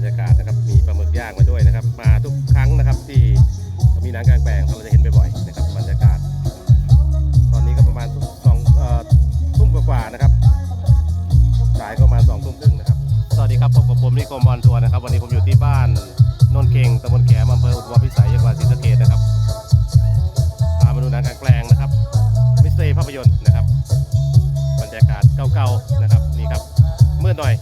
รรยากาศนะครับ มีปลาหมึกย่างมาด้วยนะครับ มาทุกครั้งนะครับที่มีนังกลางแปลงเราจะเห็นบ่อยๆนะครับบรรยากาศ ตอนนี้ก็ประมาณสองทุ่มกว่าๆนะครับสายก็ประมาณสองทุ่มครึ่งนะครับ สวัสดีครับพบกับผมนิคมบอลทัวร์นะครับ วันนี้ผมอยู่ที่บ้านโนนเข่งตำบลแขมอำเภออุทุมพิสัยจังหวัดศรีสะเกษนะครับพามาดูหนังกลางแปลงนะครับมิสเตอร์ภาพยนตร์นะครับ บรรยากาศเก่าๆนะครับนี่ครับเมืดหน่อย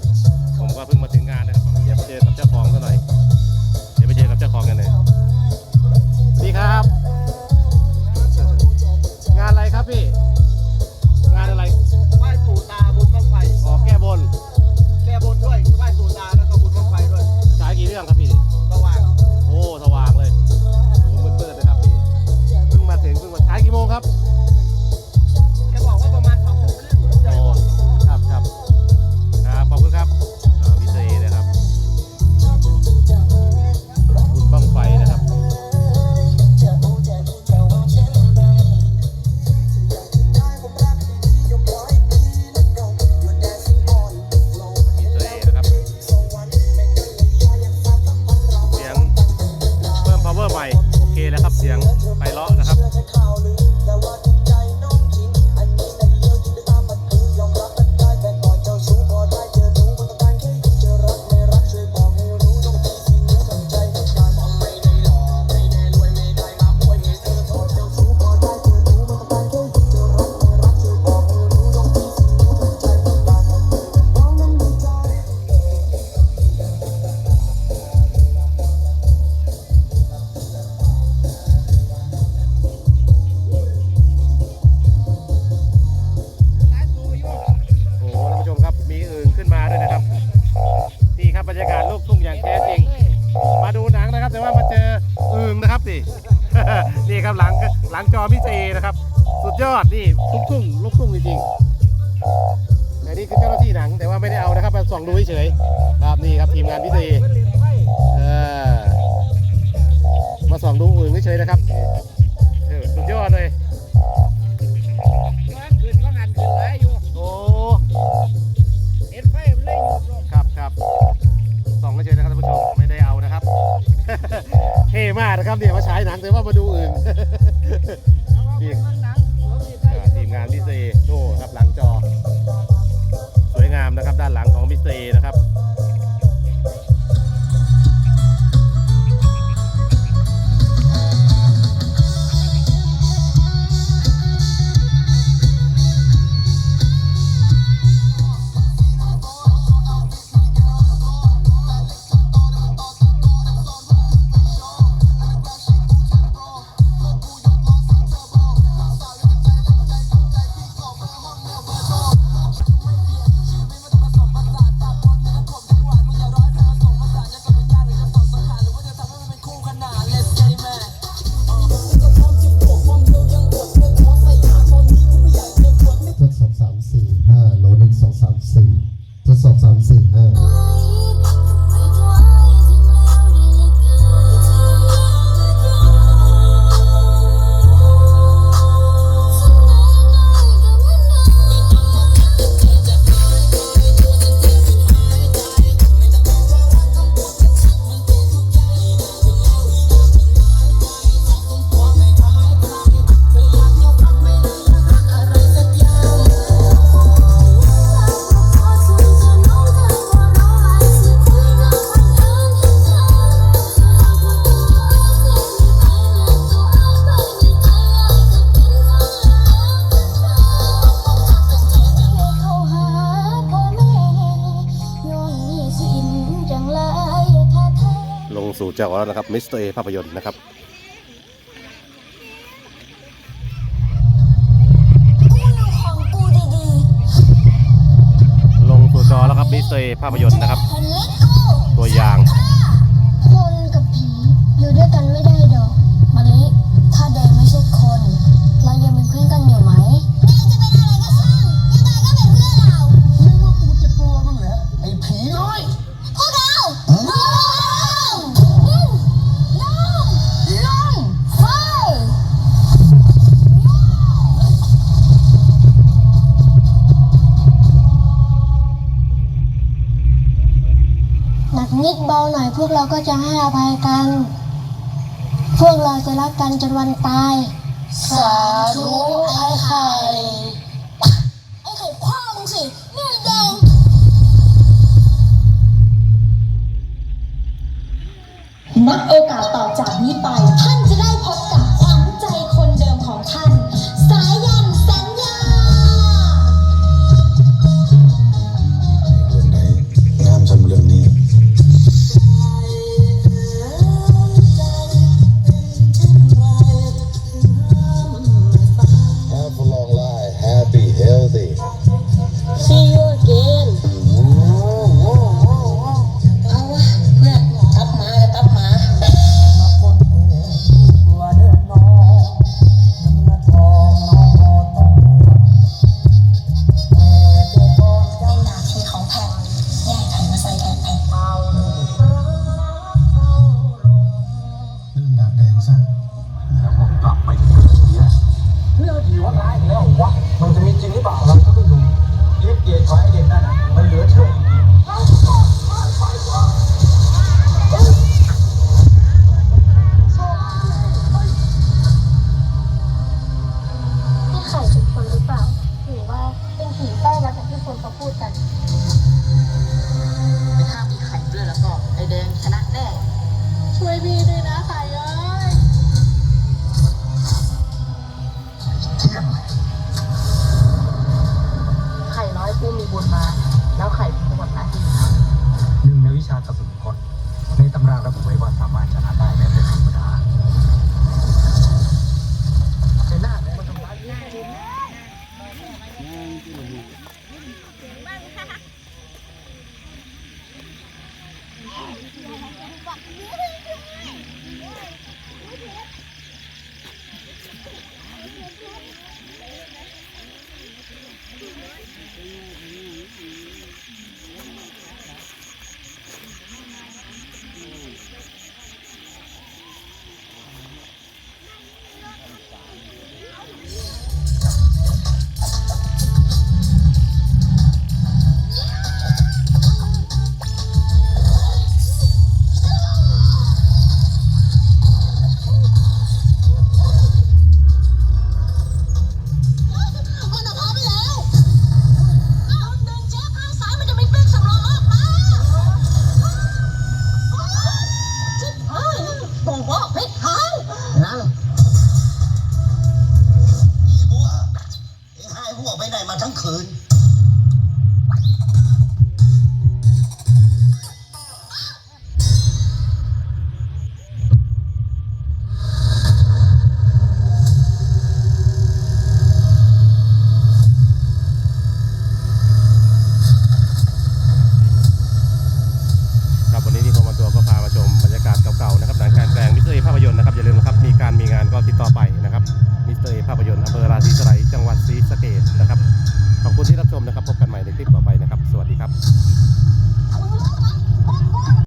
นะครับนี่นี่ครับหลังหลังจอพี่เจนะครับ สุดยอดนี่ลุกทุ่งลุกทุ่งจริงๆแต่นี่คือเจ้าหน้าที่หนังแต่ว่าไม่ได้เอานะครับมาส่องดูเฉยๆครับนี่ครับทีมงานพี่เจเออมาส่องดูอื่นเฉยนะครับสุดยอดเลย นะครับเนี่ยมาฉายหนังแต่ว่ามาดูอื่นนี่ สี่ห้าโลหนึ่งสองสามสี่ทดสอบสามสี่ห้า ลงสู่จอแล้วนะครับมิสเตอร์ภาพยนตร์นะครับลงสู่จอแล้วครับมิสเตอร์ภาพยนตร์นะครับ ตัวอย่างคนกับผีอยู่ด้วยกันไม่ได้ดอกมะลิถ้าแดงไม่ใช่คน เรายังเป็นเพื่อนกันอยู่ไหม พวกเราก็จะให้อภัยกัน พวกเราจะรักกันจนวันตาย สาธุไอ้ไข่ไอ้ไข่ความึงสิเนี่ยแดงณโอกาสต่อจากนี้ไปท่านจะได้ ย่างที่มัน็ติดต่อไปนะครับมิสเตอร์เอภาพยนตร์อำเภอราศีสไลจังหวัดศรีสะเกษนะครับขอบคุณที่